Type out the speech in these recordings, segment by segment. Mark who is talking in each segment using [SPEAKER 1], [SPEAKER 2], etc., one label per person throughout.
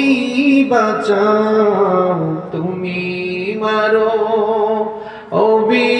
[SPEAKER 1] তুমি বাঁচাও তুমি মারো অবিরত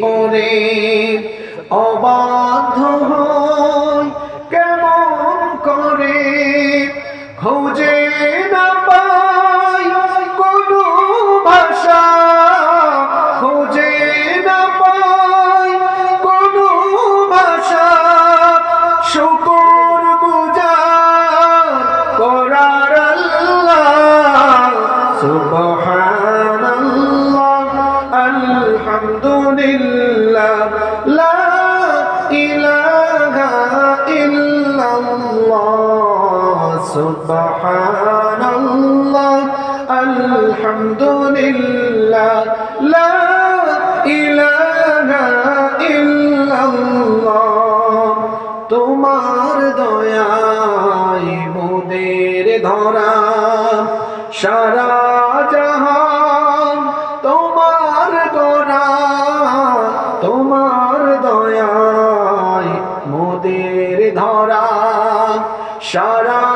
[SPEAKER 1] পরে অবাধ্য হই ইল্লাল্লাহ সুবহানাল্লাহ, আলহামদুলিল্লাহ, লা ইলাহা ইল্লাল্লাহ। তোমার দয়ায় মোদের ধরা, সারা জাহান তোমার গোরা তোমার দয়ায় মোদের ধরা, সারা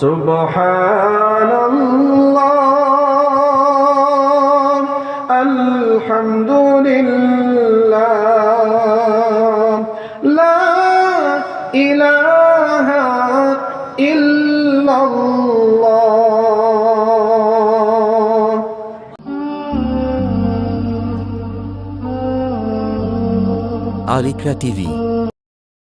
[SPEAKER 1] সুবহানাল্লাহ আলহামদুলিল্লাহ লা ইলাহা ইল্লাল্লাহ।
[SPEAKER 2] আরিকরা টিভি